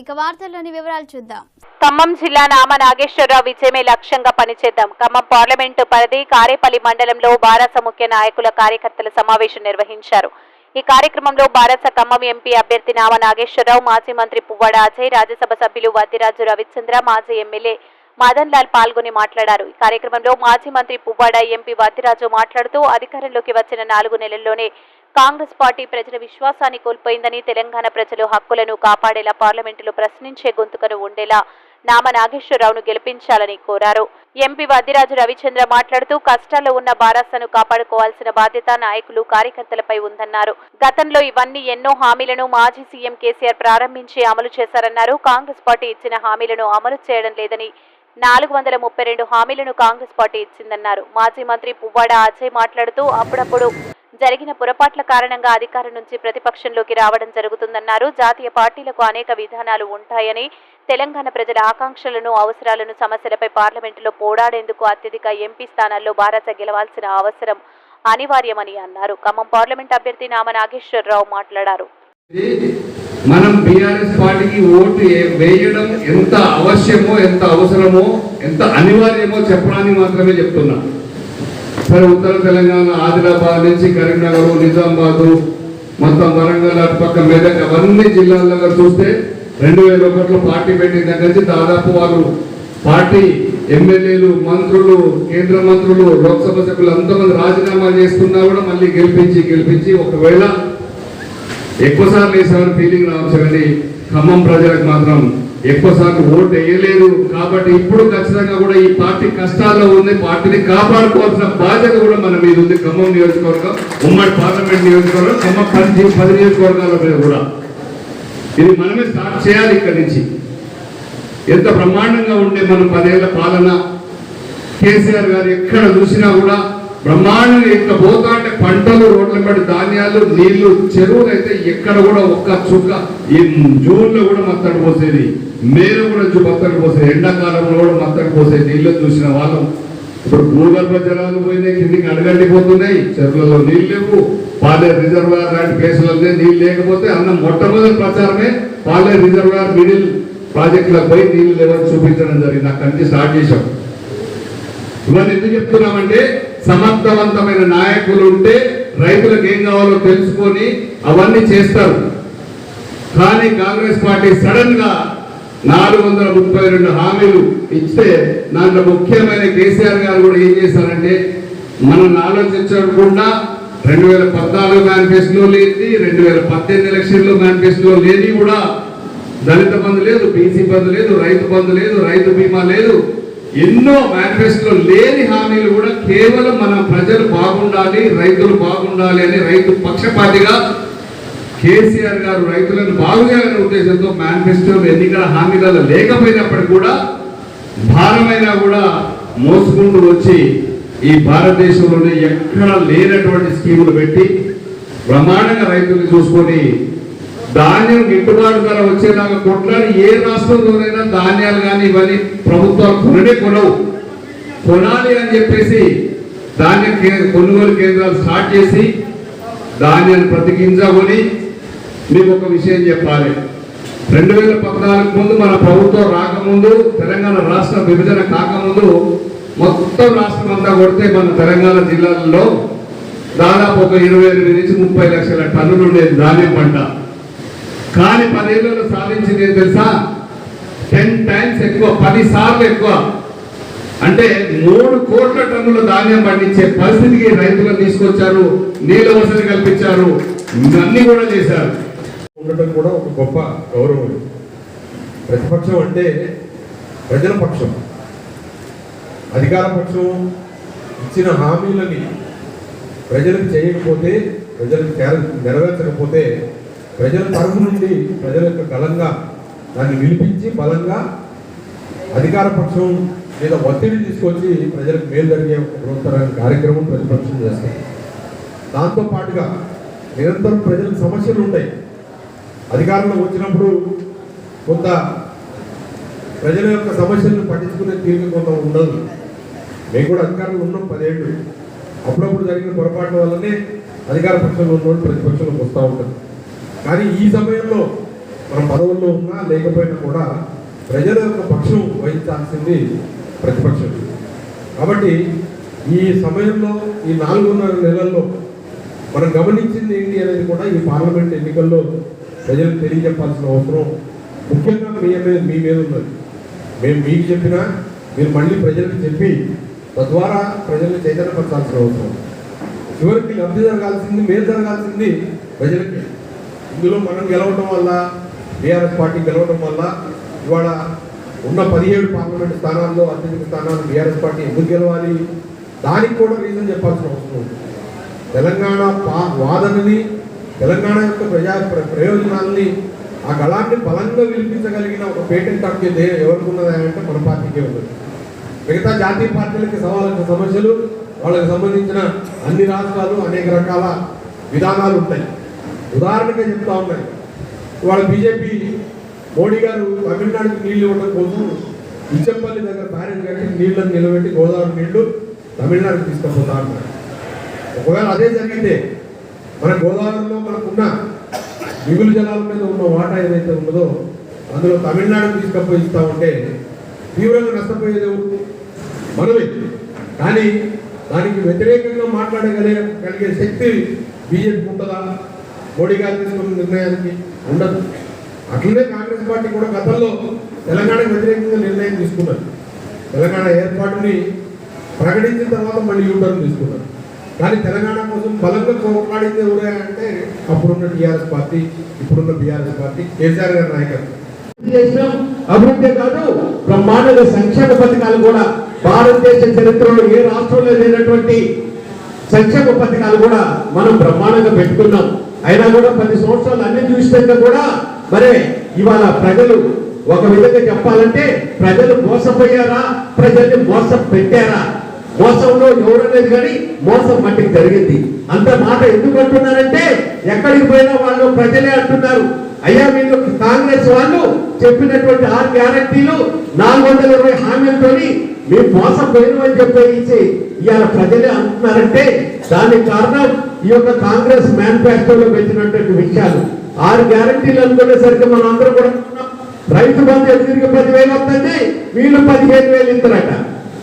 ఇక వార్తల్లోని వివరాలు చూద్దాం. ఖమ్మం జిల్లా నామ నాగేశ్వరరావు విజయమే లక్ష్యంగా పనిచేద్దాం. ఖమ్మం పార్లమెంటు పరిధి కారేపల్లి మండలంలో భారత ముఖ్య నాయకుల కార్యకర్తల సమావేశం నిర్వహించారు. ఈ కార్యక్రమంలో భారత ఖమ్మం ఎంపీ అభ్యర్థి నామ నాగేశ్వరరావు మాజీ మంత్రి పువ్వాడ అజయ్ రాజ్యసభ సభ్యులు వద్దిరాజు రవిచంద్ర మాజీ ఎమ్మెల్యే మదన్ లాల్ పాల్గొని మాట్లాడారు. ఈ కార్యక్రమంలో మాజీ మంత్రి పువ్వాడ ఎంపీ వద్దిరాజు మాట్లాడుతూ అధికారంలోకి వచ్చిన నాలుగు నెలల్లోనే కాంగ్రెస్ పార్టీ ప్రజల విశ్వాసాన్ని కోల్పోయిందని తెలంగాణ ప్రజలు హక్కులను కాపాడేలా పార్లమెంటులో ప్రశ్నించే గొంతుకను ఉండేలా నామ నాగేశ్వరరావును గెలిపించాలని కోరారు. ఎంపీ వద్దిరాజు రవిచంద్ర మాట్లాడుతూ కష్టాల్లో ఉన్న బారాసను కాపాడుకోవాల్సిన బాధ్యత నాయకులు కార్యకర్తలపై ఉందన్నారు. గతంలో ఇవన్నీ ఎన్నో హామీలను మాజీ సీఎం కేసీఆర్ ప్రారంభించి అమలు చేశారన్నారు. కాంగ్రెస్ పార్టీ ఇచ్చిన హామీలను అమలు చేయడం లేదని నాలుగు వందల ముప్పై రెండు హామీలను కాంగ్రెస్ పార్టీ ఇచ్చిందన్నారు. మాజీ మంత్రి పువ్వాడ అజయ్ మాట్లాడుతూ అప్పుడప్పుడు జరిగిన పొరపాట్ల కారణంగా అధికారం నుంచి ప్రతిపక్షంలోకి రావడం జరుగుతుందన్నారు. జాతీయ పార్టీలకు అనేక విధానాలు ఉంటాయని తెలంగాణ ప్రజల ఆకాంక్షలను అవసరాలను సమస్యలపై పార్లమెంటులో పోరాడేందుకు అత్యధిక ఎంపీ స్థానాల్లో భారత గెలవాల్సిన అవసరం అనివార్యమని అన్నారు. ఖమ్మం పార్లమెంట్ అభ్యర్థి నామ నాగేశ్వరరావు మాట్లాడారు. మనం బీఆర్ఎస్ పార్టీకి ఓటు వేయడం ఎంత అవశ్యమో ఎంత అవసరమో ఎంత అనివార్యమో చెప్పడానికి మాత్రమే చెప్తున్నా. సరే ఉత్తర తెలంగాణ ఆదిలాబాద్ నుంచి కరీంనగర్ నిజామాబాద్ మొత్తం వరంగల్ అటుపక్క మెదక్ అవన్నీ జిల్లాల్లో చూస్తే రెండు వేల ఒకటిలో పార్టీ పెట్టిన దగ్గర నుంచి దాదాపు వాళ్ళు పార్టీ ఎమ్మెల్యేలు మంత్రులు కేంద్ర మంత్రులు లోక్సభ సభ్యులు అంతమంది రాజీనామా చేసుకున్నా కూడా మళ్ళీ గెలిపించి గెలిపించి ఒకవేళ ఎక్కువసార్లు వేసామని ఫీలింగ్ రావచ్చు కానీ ఖమ్మం ప్రజలకు మాత్రం ఎక్కువ సార్లు ఓటు వేయలేదు. కాబట్టి ఇప్పుడు ఖచ్చితంగా కూడా ఈ పార్టీ కష్టాల్లో ఉంది. పార్టీని కాపాడుకోవాల్సిన బాధ్యత కూడా మన మీద ఉంది. ఖమ్మం నియోజకవర్గం ఉమ్మడి పార్లమెంట్ నియోజకవర్గం ఖమ్మం పది పది నియోజకవర్గాల మీద కూడా. ఇది మనమే స్టార్ట్ చేయాలి ఇక్కడి నుంచి. ఎంత బ్రహ్మాండంగా ఉండే మనం పదేళ్ళ పాలన. కేసీఆర్ గారు ఎక్కడ చూసినా కూడా బ్రహ్మాండంగా ఎక్కడ పోతా అంటే పంటలు రోడ్ల పడి ధాన్యాలు నీళ్ళు చెరువులు అయితే ఎక్కడ కూడా ఒక్క చుక్క. ఈ జూన్లో కూడా మత్తడి పోసేది. మేలో కూడా జు- పోసే ఎండాకాలంలో కూడా మత్తడి పోసే నీళ్ళు చూసిన వాళ్ళం. ఇప్పుడు భూగర్భ జలాలు పోయినాయి కిందికి అడగండిపోతున్నాయి. చెరువులలో నీళ్ళు లేవు. పాలే రిజర్వాయర్ లాంటి ప్లేసులలో నీళ్ళు లేకపోతే అన్న మొట్టమొదటి ప్రచారమే పాలే రిజర్వాయర్ మిడిల్ ప్రాజెక్టులకు పోయి నీళ్ళు లేవని చూపించడం జరిగింది. అక్కడి నుంచి స్టార్ట్ చేశాం. ఇవన్నీ ఎందుకు చెప్తున్నామంటే సమర్థవంతమైన నాయకులు ఉంటే రైతులకు ఏం కావాలో తెలుసుకొని అవన్నీ చేస్తారు. కానీ కాంగ్రెస్ పార్టీ సడన్గా నాలుగు వందల ముప్పై రెండు హామీలు ఇస్తే దాంట్లో ముఖ్యమైన కేసీఆర్ గారు కూడా ఏం చేశారంటే మనం ఆలోచించకుండా రెండు వేల పద్నాలుగు మేనిఫెస్టోలో లేనిది రెండు వేల పద్దెనిమిది ఎలక్షన్లో మేనిఫెస్టోలో లేని కూడా దళిత బంధు లేదు బీసీ బంధు లేదు రైతు బంధు లేదు రైతు బీమా లేదు. ఎన్నో మేనిఫెస్టోలో లేని హామీలు కూడా కేవలం మన ప్రజలు బాగుండాలి రైతులు బాగుండాలి అని రైతు పక్షపాతిగా కేసీఆర్ గారు రైతులను బాగు చేయాలనే ఉద్దేశంతో మేనిఫెస్టో ఎన్నికల హామీలలో లేకపోయినప్పటికీ కూడా భారమైనా కూడా మోసుకుంటూ వచ్చి ఈ భారతదేశంలోనే ఎక్కడ లేనటువంటి స్కీములు పెట్టి బ్రహ్మాండంగా రైతులు చూసుకొని ధాన్యం గిట్టుబాటు ధర వచ్చేలాగా కొట్లాడి ఏ రాష్ట్రంలోనైనా ధాన్యాలు కానీ ఇవన్నీ ప్రభుత్వాలు కొనడే కొనవు. కొనాలి అని చెప్పేసి ధాన్యం కొనుగోలు కేంద్రాలు స్టార్ట్ చేసి ధాన్యాన్ని ప్రతి గింజ కొని మీకు ఒక విషయం చెప్పాలి. రెండు వేల పద్నాలుగు ముందు మన ప్రభుత్వం రాకముందు తెలంగాణ రాష్ట్ర విభజన కాకముందు మొత్తం రాష్ట్రం అంతా కొడితే మన తెలంగాణ జిల్లాలలో దాదాపు ఒక ఇరవై ఎనిమిది నుంచి ముప్పై లక్షల టన్నులు ఉండేది ధాన్యం పంట. కానీ పదేళ్ళలో సాధించింది ఏం తెలుసా? టెన్ టైమ్స్ ఎక్కువ పది సార్లు ఎక్కువ. అంటే మూడు కోట్ల టన్నుల ధాన్యం పండించే పరిస్థితికి రైతులను తీసుకొచ్చారు నీళ్ళ వసతి కల్పించారు ఇవన్నీ కూడా చేశారు. ఉండటం కూడా ఒక గొప్ప గౌరవం ప్రతిపక్షం అంటే ప్రజల పక్షం. అధికార పక్షం ఇచ్చిన హామీలని ప్రజలకు చేయకపోతే ప్రజలకు కేర- నెరవేర్చకపోతే ప్రజల తరపు నుండి ప్రజల యొక్క బలంగా దాన్ని విలిపించి బలంగా అధికార పక్షం మీద ఒత్తిడి తీసుకొచ్చి ప్రజలకు మేలు జరిగే బృహత్తరమైన కార్యక్రమం ప్రతిపక్షం చేస్తుంది. దాంతో పాటుగా నిరంతరం ప్రజలకు సమస్యలు ఉంటాయి. అధికారంలో వచ్చినప్పుడు కొంత ప్రజల యొక్క సమస్యలను పట్టించుకునే తీరిక కొంత ఉండదు. మేము కూడా అధికారంలో ఉన్నాం పదేళ్ళు. అప్పుడప్పుడు జరిగిన పొరపాట్ల వల్లనే అధికార పక్షంలో ఉన్నోళ్ళు ప్రతిపక్షంలోకి వస్తూ ఉంటారు కానీ ఈ సమయంలో మనం పదవుల్లో ఉన్నా లేకపోయినా కూడా ప్రజల యొక్క పక్షం వహించాల్సింది ప్రతిపక్షం కాబట్టి ఈ సమయంలో ఈ నాలుగున్నర నెలల్లో మనం గమనించింది ఏంటి అనేది కూడా ఈ పార్లమెంట్ ఎన్నికల్లో ప్రజలకు తెలియజెప్పాల్సిన అవసరం ముఖ్యంగా మీ మీద మీ మీద ఉన్నది. మేము మీకు చెప్పినా మీరు మళ్ళీ ప్రజలకు చెప్పి తద్వారా ప్రజల్ని చైతన్యపరచాల్సిన అవసరం. చివరికి లబ్ధి జరగాల్సింది మేలు జరగాల్సింది ప్రజలకి. ఇందులో మనం గెలవడం వల్ల బీఆర్ఎస్ పార్టీ గెలవడం వల్ల ఇవాళ ఉన్న పదిహేడు పార్లమెంట్ స్థానాల్లో అత్యధిక స్థానాలు బీఆర్ఎస్ పార్టీ ఎందుకు గెలవాలి? దానికి కూడా రీజన్ చెప్పాల్సిన అవసరం ఉంది. తెలంగాణ పా వాదనని తెలంగాణ యొక్క ప్రజా ప్రయోజనాల్ని ఆ గళాన్ని బలంగా వినిపించగలిగిన ఒక పేటెంట్ హక్కు ఎవరికి ఉన్నది అంటే మన పార్టీకే ఉన్నది మిగతా జాతీయ పార్టీలకి సవాలైన సమస్యలు వాళ్ళకి సంబంధించిన అన్ని రాష్ట్రాలు అనేక రకాల విధానాలు ఉంటాయి. ఉదాహరణగా చెప్తా ఉన్నాయి వాళ్ళ బీజేపీ మోడీ గారు తమిళనాడుకి నీళ్ళు ఇవ్వడం కోసం ఇచ్చంపల్లి దగ్గర బ్యారేజ్ కట్టి నీళ్ళను నిలబెట్టి గోదావరి నీళ్ళు తమిళనాడుకి తీసుకుపోతా అన్నారు ఒకవేళ అదే జరిగితే మన గోదావరిలో మనకున్న మిగులు జలాల మీద ఉన్న వాటా ఏదైతే ఉన్నదో అందులో తమిళనాడు తీసుకపోయి ఇస్తా ఉంటే తీవ్రంగా నష్టపోయేది ఎవరు? మనమే. కానీ దానికి వ్యతిరేకంగా మాట్లాడగలిగే కలిగే శక్తి బీజేపీ ఉంటుందా? మోడీ గారు తీసుకున్న నిర్ణయానికి ఉండదు. అట్లనే కాంగ్రెస్ పార్టీ కూడా గతంలో తెలంగాణకు వ్యతిరేకంగా నిర్ణయం తీసుకున్నారు తెలంగాణ ఏర్పాటుని ప్రకటించిన తర్వాత మళ్ళీ యూటర్న్ తీసుకున్నారు కానీ తెలంగాణ కోసం బలంగా పోరాడింది ఎవరే అంటే అప్పుడున్న టీఆర్ఎస్ పార్టీ ఇప్పుడున్న బీఆర్ఎస్ పార్టీ కేసీఆర్ గారి నాయకత్వం. అభివృద్ధి కాదు బ్రహ్మాండంగా సంక్షేమ పథకాలు కూడా భారతదేశ చరిత్రలో ఏ రాష్ట్రంలో లేనటువంటి సంక్షేమ పథకాలు కూడా మనం బ్రహ్మాండంగా పెట్టుకున్నాం. అయినా కూడా పది సంవత్సరాలు అన్ని చూసినాక కూడా మరి ఇవాళ ప్రజలు ఒక విధంగా చెప్పాలంటే ప్రజలు మోసపోయారా? ప్రజల్ని మోసం పెట్టారా మోసంలో ఎవరనేది కానీ మోసం మట్టికి జరిగింది. అంత మాట ఎందుకు అంటున్నారంటే ఎక్కడికి పోయినా వాళ్ళు ప్రజలే అంటున్నారు. అయ్యా మీరు కాంగ్రెస్ వాళ్ళు చెప్పినటువంటి ఆరు గ్యారంటీలు నాలుగు వందల ఇరవై హామీలతో మేము మోసం అని చెప్పేసి ఇవాళ ప్రజలే అంటున్నారంటే దానికి కారణం ఈ యొక్క కాంగ్రెస్ మేనిఫెస్టోలో పెట్టినటువంటి విషయాలు. ఆరు గ్యారంటీలు అనుకునేసరికి మనం అందరూ కూడా రైతు బంధు ఎదురుగా పదివేలు వస్తుంది వీళ్ళు పదిహేను వేలు ఇస్తారట.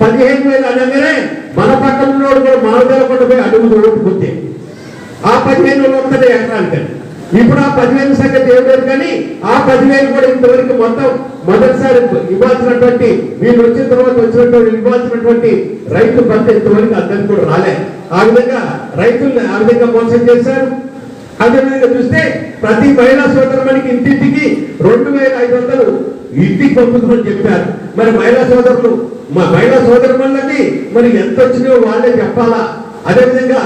పదిహేను వేలు అనగానే మన పక్కన ఉన్నోడు కూడా మానదేలకుండా పోయి అడుగు ఓటుకుంటే ఆ పదిహేను వేలు వస్తుంది ఎకరానికి ఇప్పుడు ఆ పదివేలు సంగతి ఏం కానీ ఆ పదివేలు కూడా ఇంతవరకు మొత్తం మొదటిసారి ఇవ్వాల్సినటువంటి వీళ్ళు వచ్చిన తర్వాత వచ్చినటువంటి ఇవ్వాల్సినటువంటి రైతు బంధు ఇంతవరకు అందరికి కూడా రాలే. ఆ విధంగా రైతుల్ని ఆ విధంగా మోసం చేశారు. అదేవిధంగా చూస్తే ప్రతి మహిళా సోదరుమణికి ఇంటింటికి రెండు వేల ఐదు వందలు ఇంటికి పంపుతుందని చెప్పారు. మరి మహిళా సోదరులు మా మహిళా సోదరులకి మరి ఎంత వచ్చినాయో వాళ్ళే చెప్పాలా? అదేవిధంగా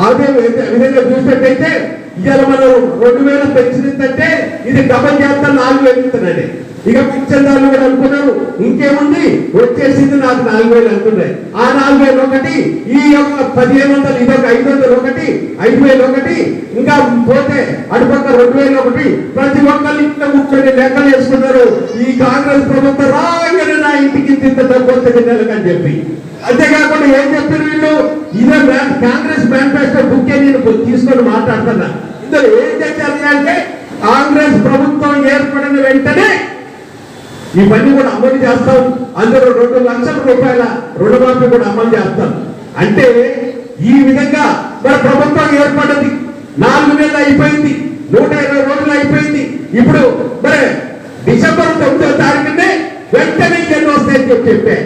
అదే విధంగా చూసినట్టయితే ఇవాళ మనం రెండు వేల పెంచినంటే ఇది డబల్ చేస్తా నాలుగు వేలు ఇక పిచ్చందాలు కూడా అనుకున్నారు. ఇంకేముంది? వచ్చేసింది నాకు నాలుగు వేలు అనుకున్నాయి ఆ నాలుగు వేలు ఒకటి ఈ యొక్క పదిహేను వందలు ఇదొక ఐదు వందలు ఒకటి ఐదు వేలు ఒకటి ఇంకా పోతే అటుపక్క రెండు వేల ఒకటి ప్రతి ఒక్కరి ఇంట్లో కూర్చొని లెక్కలు వేసుకున్నారు ఈ కాంగ్రెస్ ప్రభుత్వం రాగానే నా ఇంటికి ఇంత డబ్బు వస్తుంది నెలకు చెప్పి. అంతేకాకుండా ఏం చెప్పారు వీళ్ళు? ఇదే కాంగ్రెస్ మేనిఫెస్టో బుక్ నేను తీసుకొని మాట్లాడుతున్నా. ఇందులో ఏం చెప్పారు అంటే కాంగ్రెస్ ప్రభుత్వం ఏర్పడిన వెంటనే ఇవన్నీ కూడా అమలు చేస్తాం. అందులో రెండు లక్షల రూపాయల రుణమాఫీ కూడా అమలు చేస్తాం. అంటే ఈ విధంగా మన ప్రభుత్వం ఏర్పడ్డది నాలుగు నెలలు అయిపోయింది. నూట ఇరవై రోజులు అయిపోయింది. ఇప్పుడు మరి డిసెంబర్ తొమ్మిదో తారీఖునే వెంటనే ఎన్ని వస్తాయని చెప్పి. చెప్పే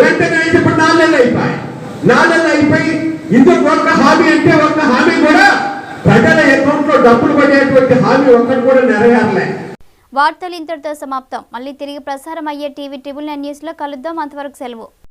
వెంటనే అయితే ఇప్పుడు నాలుగు నెలలు అయిపోయి నాలుగు నెలలు అయిపోయి ఇందుకు ఒక్క హామీ అంటే ఒక్క హామీ కూడా ప్రజల అకౌంట్లో డబ్బులు పడేటువంటి హామీ ఒక్కటి కూడా నెరవేరలే. వార్తలు ఇంతటితో సమాప్తం. మళ్ళీ తిరిగి ప్రసారం అయ్యే టీవీ ట్రిబుల్ నైన్ న్యూస్లో కలుద్దాం. అంతవరకు సెలవు.